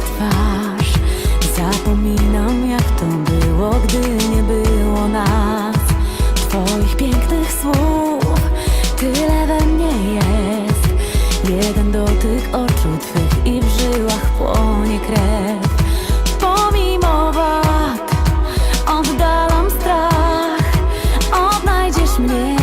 twarz. Zapominam jak to było, gdy nie było nas. Twoich pięknych słów Tyle we mnie jest. Jeden dotyk oczu Twych i w żyłach płonie krew. Pomimo Oddalam strach. Odnajdziesz mnie.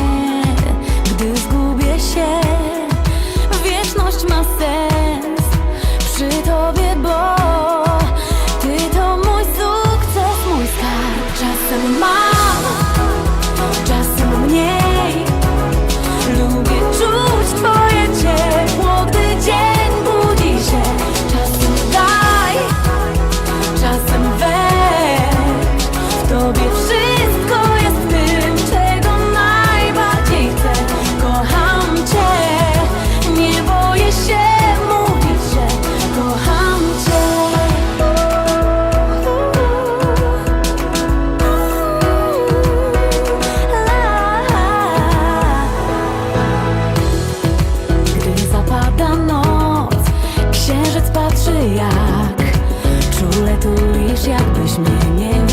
Wiesz, jakbyś mnie nie